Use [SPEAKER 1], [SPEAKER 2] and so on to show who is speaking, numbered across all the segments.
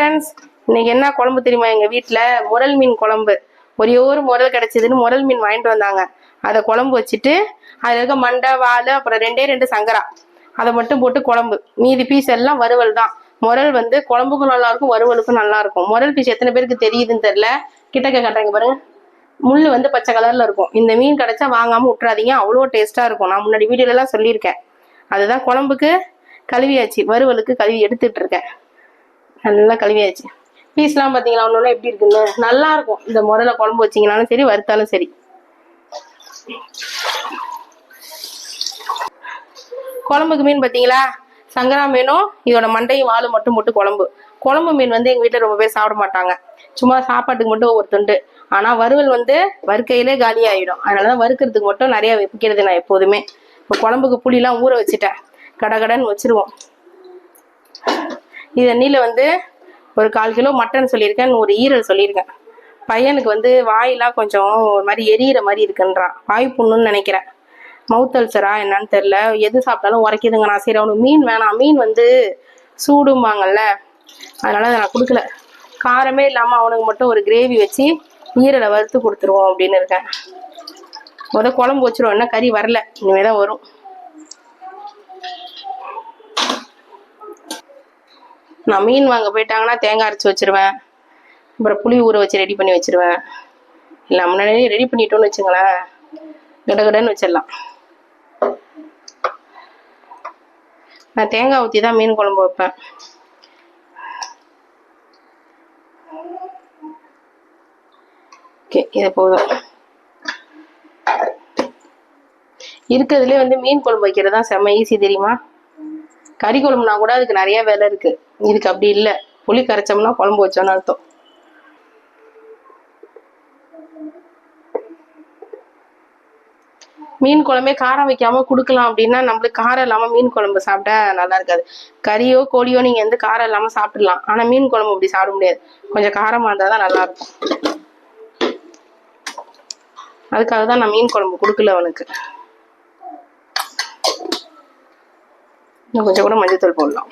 [SPEAKER 1] Friends இன்னைக்கு என்ன குழம்பு தெரியுமா எங்கள் வீட்டில் முரல் மீன் குழம்பு. ஒரே ஒரு முரல் கிடச்சிதுன்னு முரல் மீன் வாங்கிட்டு வந்தாங்க. அதை குழம்பு வச்சுட்டு அதுல இருக்க மண்டை வால் அப்புறம் ரெண்டே ரெண்டு சங்கரா. அதை மட்டும் போட்டு குழம்பு. மீதி பீஸ் எல்லாம் வறுவல் தான். முரல் வந்து குழம்புக்கும் நல்லா இருக்கும் வறுவலுக்கும் நல்லா இருக்கும் முரல் பீஸ் எத்தனை பேருக்கு தெரியுதுன்னு தெரியல. கிட்டக்க காட்டுறாங்க பாருங்க. முள் வந்து பச்சை கலர்ல இருக்கும். இந்த மீன் கிடச்சா வாங்காமல் விட்டுறாதீங்க அவ்வளோ டேஸ்ட்டாக இருக்கும். நான் முன்னாடி வீடியோலலாம் எல்லாம் சொல்லியிருக்கேன். அதுதான் குழம்புக்கு கழுவியாச்சு. வறுவலுக்கு கழுவி எடுத்துட்டு இருக்கேன். நல்லா கழுவியாச்சு. பீஸ்லாம் பார்த்தீங்களா ஒன்று எப்படி இருக்குன்னு? நல்லா இருக்கும். இந்த முறையில் குழம்பு வச்சிங்கனாலும் சரி வறுத்தாலும் சரி. குழம்புக்கு மீன் பார்த்தீங்களா சங்கரா மீனும் இதோட மண்டையும் வாலும் மட்டும் போட்டு குழம்பு. குழம்பு மீன் வந்து எங்கள் வீட்டில் ரொம்ப பேர் சாப்பிட மாட்டாங்க. சும்மா சாப்பாட்டுக்கு மட்டும் ஒவ்வொரு துண்டு. ஆனால் வறுவல் வந்து வறுக்கையிலே காலி ஆகிடும் அதனால தான் வறுக்கிறதுக்கு மட்டும் நிறையா வைக்கிறது நான் எப்போதுமே. இப்போ குழம்புக்கு புளிலாம் ஊற வச்சுட்டேன். கடகடன்னு வச்சுருவோம். இது எண்ணெயில் வந்து ஒரு கால் கிலோ மட்டன் சொல்லியிருக்கேன் ஒரு ஈரல் சொல்லியிருக்கேன். பையனுக்கு வந்து வாயெல்லாம் கொஞ்சம் ஒரு மாதிரி எரியிற மாதிரி இருக்குன்றான். வாய் புண்ணுன்னு நினைக்கிறேன். மவுத் அல்சரா என்னன்னு தெரில எது சாப்பிட்டாலும் உரைக்குதுங்க நான் சரி அவனுக்கு மீன் வேணாம். மீன் வந்து சூடும்பாங்கல்ல அதனால் அதை நான் கொடுக்கல. காரமே இல்லாமல் அவனுக்கு மட்டும் ஒரு கிரேவி வச்சு ஈரலை வறுத்து கொடுத்துருவோம் அப்படின்னு இருக்கேன். முத குழம்பு வச்சிருவோம் என்ன கறி வரல. இனிமே தான் வரும். நான் மீன் வாங்க போயிட்டாங்கன்னா தேங்காய் அரைச்சி வச்சிருவேன். அப்புறம் புளி ஊற வச்சு ரெடி பண்ணி வச்சிருவேன். இல்லை முன்னாடியே ரெடி பண்ணிட்டோம்னு வச்சுங்களேன் கடகடன்னு வச்சிடலாம். நான் தேங்காய் ஊற்றி தான் மீன் குழம்பு வைப்பேன். ஓகே இது போதும். இருக்கிறதுலே வந்து மீன் குழம்பு வைக்கிறது தான் செம்ம ஈஸி தெரியுமா? கறி குழம்புனா கூட அதுக்கு நிறைய வேலை இருக்கு. இதுக்கு அப்படி இல்லை. புளி கரைச்சோம்னா குழம்பு வச்சோன்னு அர்த்தம். மீன் குழம்பே காரம் வைக்காம கொடுக்கலாம் அப்படின்னா நம்மளுக்கு காரம் இல்லாம மீன் குழம்பு சாப்பிட்டா நல்லா இருக்காது. கறியோ கோழியோ நீங்க வந்து காரம் இல்லாம சாப்பிடலாம். ஆனா மீன் குழம்பு அப்படி சாப்பிட முடியாது. கொஞ்சம் காரமா இருந்தால் தான் நல்லா இருக்கும். அதுக்காக தான் நான் மீன் குழம்பு கொடுக்கல அவனுக்கு. இன்னும் கொஞ்சம் கூட மஞ்சத்தூள் போடலாம்.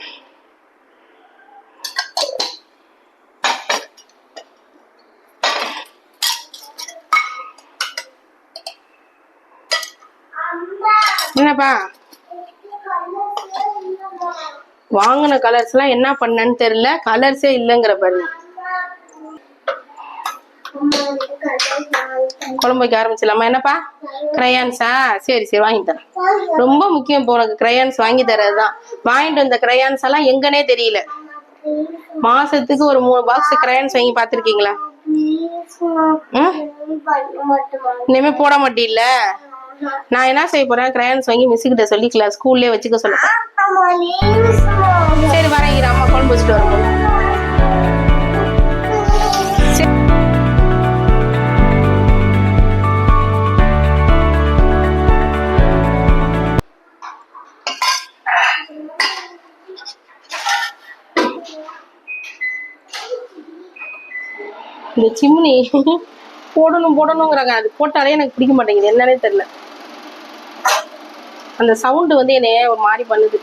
[SPEAKER 1] என்னப்பா? வாங்கின கலர்ஸ் எல்லாம் என்ன பண்ணேன்னு தெரியல. கலர்ஸே இல்லைங்கிற பாருங்க குழம்பு வைக்க ஆரம்பிச்சிடலாமா? என்னப்பா? கிரையான்ஸா சரி சரி வாங்கி தரேன். ரொம்ப முக்கியம் இப்போ உனக்கு கிரையான்ஸ் வாங்கி தரதுதான் வாங்கிட்டு வந்த கிரையான்ஸ் எல்லாம் எங்கனே தெரியல. மாசத்துக்கு ஒரு மூணு பாக்ஸ் கிரையான்ஸ் வாங்கி பார்த்துருக்கீங்களா? ம்? இனிமே போட மாட்டீல்ல? நான் என்ன செய்ய போறேன்? கிரையான்ஸ் வாங்கி மிஸ் கிட்ட சொல்லிக்கலாம் ஸ்கூல்லே வச்சுக்க சொல்ல. சரி வரேன் அம்மா குழம்பு வச்சுட்டு வரும்போது இந்த சிம்னி போடணும் போடணுங்கிறாங்க. அது போட்டாலே எனக்கு பிடிக்க மாட்டேங்குது. என்னன்னே தெரியல. அந்த சவுண்டு வந்து என்னைய ஒரு மாதிரி பண்ணுது.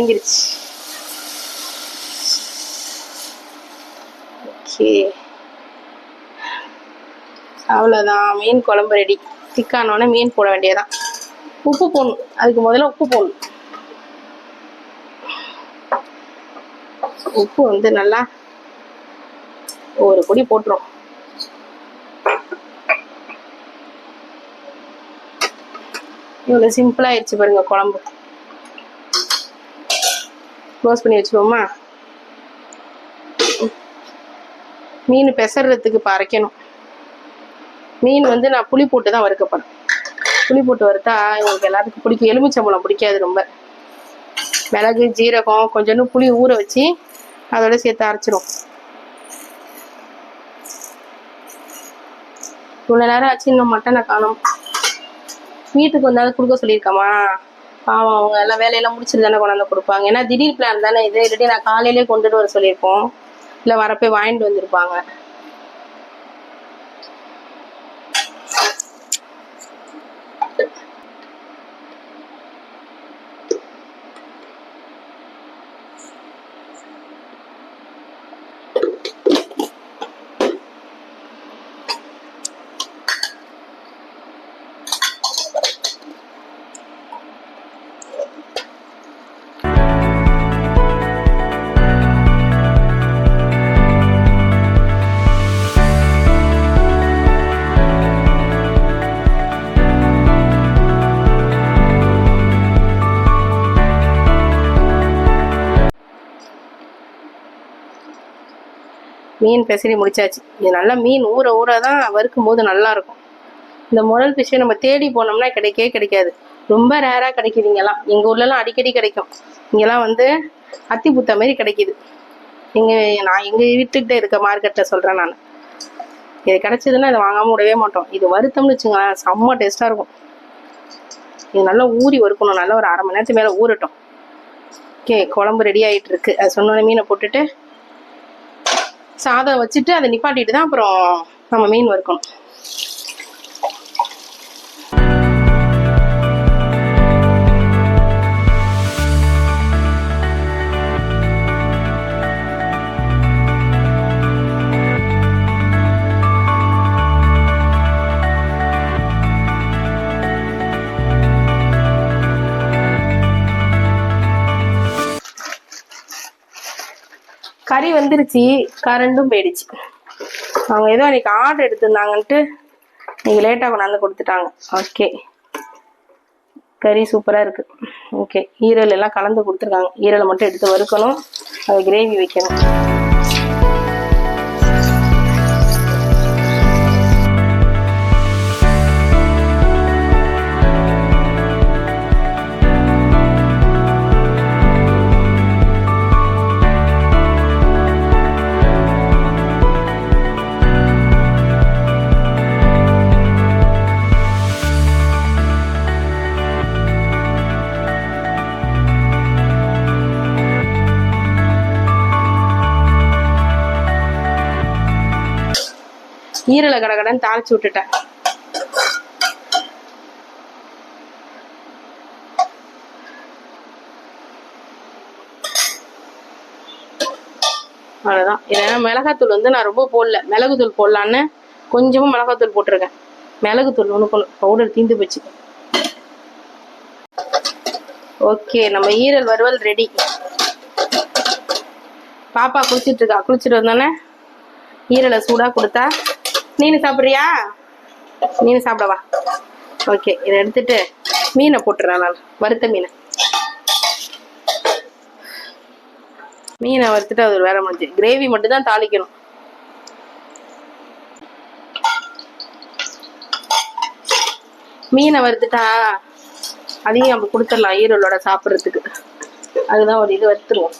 [SPEAKER 1] அடங்கிருச்சு ஓகே. அவ்வளோதான் மீன் குழம்பு ரெடி திக்கானோடனே மீன் போட வேண்டியதான் உப்பு போடணும். அதுக்கு முதல்ல உப்பு போடணும். உப்பு வந்து நல்லா ஒரு பொடி போட்டுரும். இவ்வளோ சிம்பிளாகிடுச்சு பாருங்க குழம்பு. க்ளோஸ் பண்ணி வச்சுருவோமா? மீன் பெசறதுக்கு இப்போ அரைக்கணும். மீன் வந்து நான் புளி போட்டு தான் வறுக்கப்படும் புளி போட்டு வறுத்தா உங்களுக்கு எல்லாத்துக்கும் பிடிக்கும். எலுமிச்சம்பழம் பிடிக்காது ரொம்ப. மிளகு ஜீரகம் கொஞ்சோண்டு புளி ஊற வச்சு அதோட சேர்த்து அரைச்சிரும் இவ்வளோ நேரம் ஆச்சு இன்னும் மட்டனை காணும். வீட்டுக்கு வந்தாலும் கொடுக்க சொல்லியிருக்காமா பாவம் அவங்க எல்லாம் வேலையெல்லாம் முடிச்சுட்டு தானே கொண்டாந்து கொடுப்பாங்க. ஏன்னா திடீர் பிளான் தானே இது. இல்லாட்டி நான் காலையிலேயே கொண்டுட்டு வர சொல்லியிருப்போம். இல்லை வரப்போ வாங்கிட்டு வந்திருப்பாங்க. மீன் பெசரி முடிச்சாச்சு. இது நல்லா மீன் ஊற ஊற தான் வறுக்கும் போது நல்லாயிருக்கும் இந்த முரல் ஃபிஷ்ஷை நம்ம தேடி போனோம்னா கிடைக்கவே கிடைக்காது. ரொம்ப ரேராக கிடைக்குது இங்கெல்லாம். எங்கள் ஊர்லலாம் அடிக்கடி கிடைக்கும். இங்கெல்லாம் வந்து அத்தி புத்த மாதிரி கிடைக்கிது. எங்கள் நான் எங்கள் வீட்டுக்கிட்ட இருக்க மார்க்கெட்டில் சொல்கிறேன் நான். இது கிடைச்சதுன்னா இதை வாங்காமல் விடவே மாட்டோம். இது வறுத்தோம்னு வச்சுங்களேன் செம்ம டேஸ்ட்டாக இருக்கும். இது நல்லா ஊறி வறுக்கணும். நல்லா ஒரு அரை மணி நேரத்துக்கு மேலே ஊறட்டும். ஓகே குழம்பு ரெடி ஆகிட்டு இருக்கு அது சொன்னோன்னே மீனை போட்டுட்டு சாதம் வச்சுட்டு அதை நிப்பாட்டிட்டு தான் அப்புறம் நம்ம மீன் வறுக்கணும். கறி வந்துருச்சு கரண்டும் போயிடுச்சு. அவங்க ஏதோ இன்றைக்கி ஆர்டர் எடுத்திருந்தாங்கன்ட்டு இன்னைக்கு லேட்டாக கொண்டாந்து கொடுத்துட்டாங்க. ஓகே கறி சூப்பராக இருக்குது ஓகே ஈரல் எல்லாம் கலந்து கொடுத்துருக்காங்க. ஈரலை மட்டும் எடுத்து வறுக்கணும். அதை கிரேவி வைக்கணும். ஈரலை கடகடன்னு தாளிச்சு விட்டுட்டேன். அவ்வளோதான் ஏன்னா மிளகாத்தூள் வந்து நான் ரொம்ப போடல. மிளகுத்தூள் போடலான்னு கொஞ்சமாக மிளகாத்தூள் போட்டிருக்கேன். மிளகுத்தூள் ஒன்று கொண்டு பவுடர் தீந்து போச்சு. ஓகே நம்ம ஈரல் வறுவல் ரெடி பாப்பா குளிச்சிட்டு இருக்கா. குளிச்சுட்டு வந்தோடனே ஈரலை சூடாக கொடுத்தா நீனு சாப்பிட்றியா? நீனு சாப்பிடவா ஓகே இதை எடுத்துட்டு மீனை போட்டுறேன் நான். வறுத்த மீனை. மீனை வறுத்துட்டு அது வேற முடிஞ்சு. கிரேவி மட்டும் தான் தாளிக்கணும். மீனை வறுத்துட்டா அதையும் நம்ம கொடுத்துடலாம் ஈரலோட சாப்பிட்றதுக்கு. அதுதான் ஒரு இது வறுத்துருவோம்.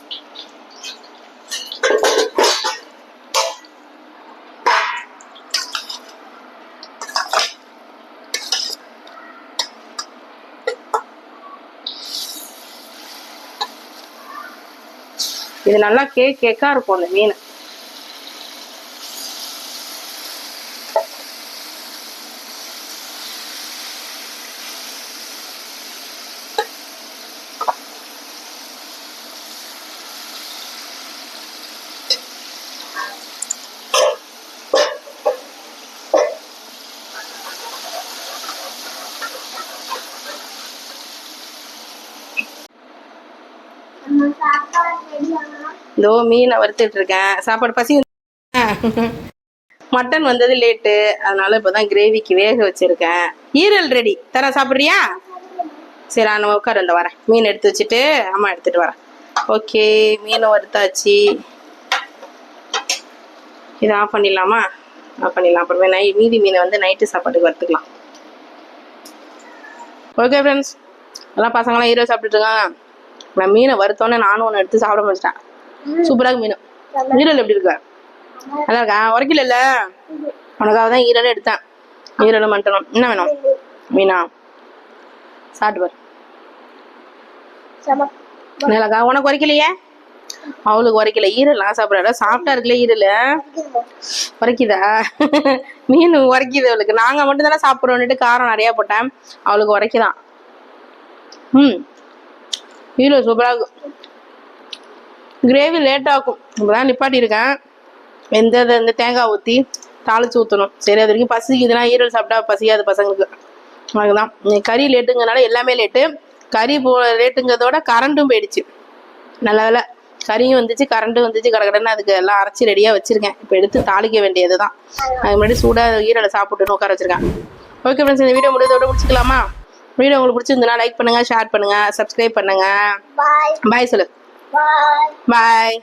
[SPEAKER 1] இது நல்லா கேக் கேக்கா இருக்கும் அந்த மீன் இதோ மீனை வறுத்துட்டு இருக்கேன் சாப்பாடு பசி மட்டன் வந்தது லேட்டு. அதனால இப்போதான் கிரேவிக்கு வேக வச்சிருக்கேன். ஈரல் ரெடி. தர சாப்பிட்றியா? சரி நான் உட்கார் இந்த வரேன். மீன் எடுத்து வச்சுட்டு அம்மா எடுத்துட்டு வரேன். ஓகே மீனை வறுத்தாச்சு. இதை ஆஃப் பண்ணிடலாமா? ஆஃப் பண்ணிடலாம். அப்புறமே நை மீதி மீனை வந்து நைட்டு சாப்பாட்டுக்கு வறுத்துக்கலாம். ஓகே ஃப்ரெண்ட்ஸ் எல்லாம் பசங்களாம் ஹீரோ சாப்பிட்டுட்டு இருக்காங்க. நான் மீனை வறுத்தோன்னே நானும் ஒன்று எடுத்து சாப்பிட முடிச்சிட்டேன். சூப்பராக மீன். ஈரல் எப்படி இருக்கு? நல்லா இருக்கா? உரைக்கல இல்ல? உனக்காக தான் ஈரல் எடுத்தேன். ஈரல் மட்டணும் என்ன வேணும்? மீனா. சாப்பிட்டு பாரு. நல்லாக்கா உனக்கு உரைக்கலையே? அவளுக்கு உரைக்கல. ஈரல்லாம் சாப்பிட்றா சாப்பிட்டா இருக்குல்ல ஈரல்? உரைக்குதா? மீன் உரைக்குது அவளுக்கு. நாங்கள் மட்டும் தானே சாப்பிட்றோன்னுட்டு காரம் நிறையா போட்டேன். அவளுக்கு உரைக்குதான். ம். ஈரல் சூப்பராக இருக்கும் கிரேவி லேட்டாகும் ஆகும் நிப்பாட்டியிருக்கேன். நிப்பாட்டியிருக்கேன் வெந்ததை இந்த தேங்காய் ஊற்றி தாளிச்சு ஊற்றணும் சரி அது வரைக்கும் பசிக்குதுன்னா ஈரல் சாப்பிட்டா பசிக்காது பசங்களுக்கு. அதுதான் கறி லேட்டுங்கிறனால எல்லாமே லேட்டு கறி போ லேட்டுங்கிறதோட கரண்ட்டும் போயிடுச்சு. நல்ல வேலை கறியும் வந்துச்சு கரண்ட்டும் வந்துச்சு கடகடன்னு அதுக்கு எல்லாம் அரைச்சி ரெடியாக வச்சுருக்கேன். இப்போ எடுத்து தாளிக்க வேண்டியது தான் அது முன்னாடி சூடாக ஈரலை சாப்பிட்டுன்னு உட்கார வச்சிருக்கேன். ஓகே ஃப்ரெண்ட்ஸ் இந்த வீடியோ முடிஞ்சதோட முடிச்சுக்கலாமா? வீடியோ உங்களுக்கு பிடிச்சிருந்ததுன்னா லைக் பண்ணுங்கள் ஷேர் பண்ணுங்கள் சப்ஸ்கிரைப் பண்ணுங்கள்
[SPEAKER 2] பாய்
[SPEAKER 1] சொல்லு.
[SPEAKER 2] பாய் பாய்